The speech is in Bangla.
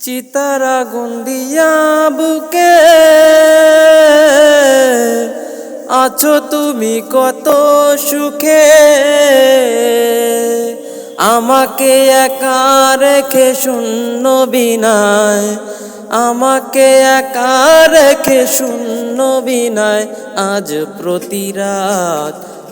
চিতারা গুন্দিয়া বুকে, আছো তুমি কত সুখে? আমাকে একা রেখে শূন্য বিনায়, আমাকে একা রেখে শূন্য বিনায়, আজ প্রতি রাত